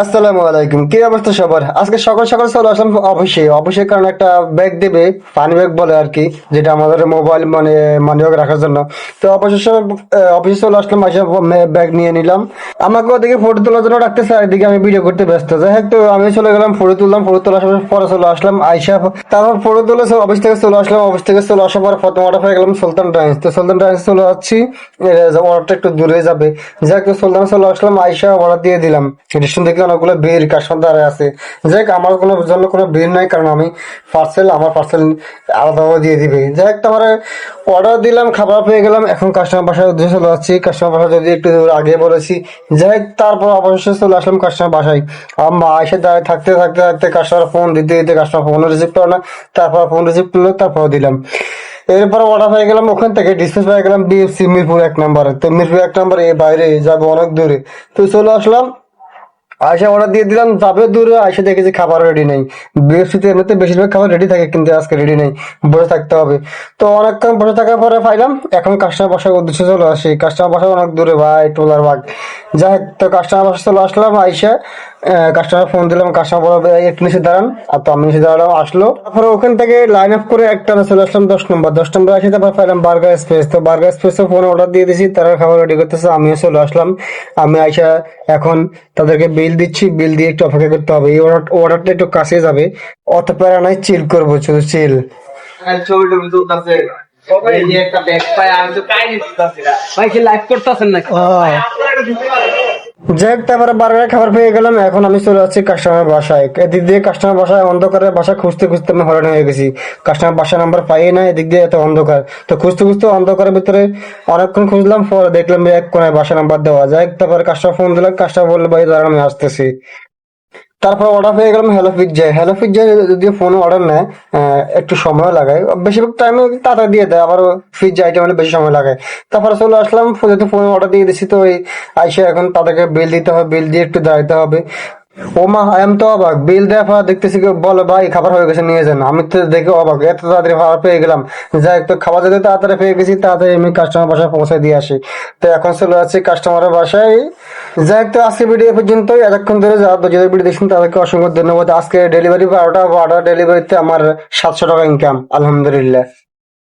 আসসালামু আলাইকুম। কি অবস্থা সবার? আজকে সকাল সকাল চলে আসলাম অফিসে। অফিসের কারণে একটা ব্যাগ দেবে পানি ব্যাগ বলে আর কি, যেটা আমাদের মোবাইল মানে মানি ব্যাগ রাখার জন্য। তো অফিসে অফিসে চলে আসলাম আসে ব্যাগ নিয়ে নিলাম। আমাকে ওদিকে ফটো তোলার জন্য রাখতেছে এদিকে আমি ভিডিও করতে ব্যস্ত। যাই হোক, তো আমি চলে গেলাম ফটো তুললাম ফটো তোলার পরে চলে আসলাম, আইসা তারপর ফটো তুলে অফিস থেকে চলে আসলাম অফিস থেকে চলে আসার পর অর্ডার হয়ে গেলাম সুলতান টাইমস তো সুলতান টাইমস চলে যাচ্ছি অর্ডারটা একটু দূরে যাবে। যাই হোক সুলতান চলে আসলাম, আইসা অর্ডার দিয়ে দিলাম। রেস্টুরেন্ট অনেকগুলো ভিড় কাস্টমার দাঁড়ায় আছে। যাই আমার কোনো জন্য কোনো ভিড় নাই, কারণ আমি পার্সেল আমার পার্সেল আলাদাভাবে দিয়ে দিবে। যাই হোক, তোমার অর্ডার দিলাম, খাবার পেয়ে গেলাম, এখন কাস্টমার বাসায় উদ্দেশ্যে চলে যাচ্ছি। কাস্টমার বাসায় যদি একটু আগে বলেছি। যাই হোক, তারপর অবশ্যই চলে আসলাম কাস্টমার বাসায়। আমার মা এসে দাঁড়িয়ে, থাকতে থাকতে থাকতে কাস্টমার ফোন দিতে দিতে কাস্টমার ফোন রিসিভ করে না তারপর ফোন রিসিভ করল, তারপর দিলাম। এরপর অর্ডার হয়ে গেলাম, ওখান থেকে ডিসপ্লেস পেয়ে গেলাম বিএফসি মিরপুর এক নম্বরে। তো মিরপুর এক নম্বরে বাইরে, যাব অনেক দূরে। তো চলে আসলাম। আয়সা অর্ডার দিয়ে দিলাম তবে দূরে আয়সা দেখেছি খাবার রেডি নেই। বৃহস্পতি এমনিতে বেশিরভাগ খাবার রেডি থাকে কিন্তু আজকে রেডি নেই, বসে থাকতে হবে। তো অনেকক্ষণ বসে থাকার পরে পাইলাম, এখন কাস্টমার বাসার উদ্দেশ্যে চলে আসি। কাস্টমার বাসা অনেক দূরে ভাই, টোলার বাঘ যাই তো কাস্টমার বাসা চলে আসলাম আইসা কাস্টমার ফোন দিলাম কাস্টমার "এই একটু নিচে দাঁড়ান। আর তো আমি নিচে দাঁড়ালাম আসলো। তারপরে ওখান থেকে লাইন আপ করে একটা চলে আসলাম দশ নম্বর দশ নম্বর আসে তারপর পাইলাম বার্গার স্পেস তো বার্গার স্পেস স্পেসে ফোন অর্ডার দিয়ে দিয়েছি তারা খাবার রেডি করতেছে আমিও চলে আসলাম। আমি আইসা এখন তাদেরকে বিল দিচ্ছি বিল দিয়ে একটু অপেক্ষা করতে হবে। এই অর্ডার অর্ডারটা একটু কাছে যাবে। অত প্যারা নাই চিল করব শুধু চিল ছবি টবি তুলতেছে তো ভাই কি লাইভ করতেছেন নাকি? যাই হোক তারপরে বার্গার খাবার পেয়ে গেলাম, এখন আমি চলে যাচ্ছি কাস্টমার বাসায়। এদিক দিয়ে কাস্টমার বাসায় অন্ধকারে বাসা খুঁজতে খুঁজতে আমি হরান হয়ে গেছি। কাস্টমার বাসা নাম্বার পাই না, এদিক দিয়ে এত অন্ধকার। তো খুঁজতে খুঁজতে অন্ধকারের ভিতরে অনেকক্ষণ খুঁজলাম, পরে দেখলাম এক কোনায় বাসা নাম্বার দেওয়া। যায় তারপরে কাস্টমার ফোন দিলাম কাস্টমার বলল, ভাই, দাঁড়ান, আমি আসতেছি। তারপর অর্ডার পেয়ে গেলাম হ্যালো পিজ্জা হ্যালো পিজ্জা যদি ফোনে অর্ডার নেয় একটু সময় লাগায়। বেশিরভাগ টাইমে তাড়াতাড়ি দিয়ে দেয় আবার পিজ্জা আইটেম হলে বেশি সময় লাগায় তারপরে চলে আসলাম যেহেতু ফোনে অর্ডার দিয়ে দিছি, তো ওই আইসে এখন তাদেরকে বিল দিতে হবে বিল দিয়ে একটু দাঁড়াইতে হবে। ও মা আমি তো অবাক। বিল পর দেখতেছি বলে, ভাই, খাবার হয়ে গেছে, নিয়ে যান। আমি তো দেখে অবাক, এত তাড়াতাড়ি খাবার পেয়ে গেলাম। যাই তো খাবার যদি তাড়াতাড়ি পেয়ে গেছি, তাড়াতাড়ি আমি কাস্টমার বাসায় পৌঁছে দিয়ে আসি। তো এখন চলে যাচ্ছি কাস্টমারের বাসায়। যাই হোক, তো আজকে ভিডিও পর্যন্ত এতক্ষণ ধরে যারা যাদের ভিডিও দেখছেন তাদেরকে অসংখ্য ধন্যবাদ। আজকে ডেলিভারি বারোটা বারোটা ডেলিভারিতে আমার সাতশো টাকা ইনকাম আলহামদুলিল্লাহ।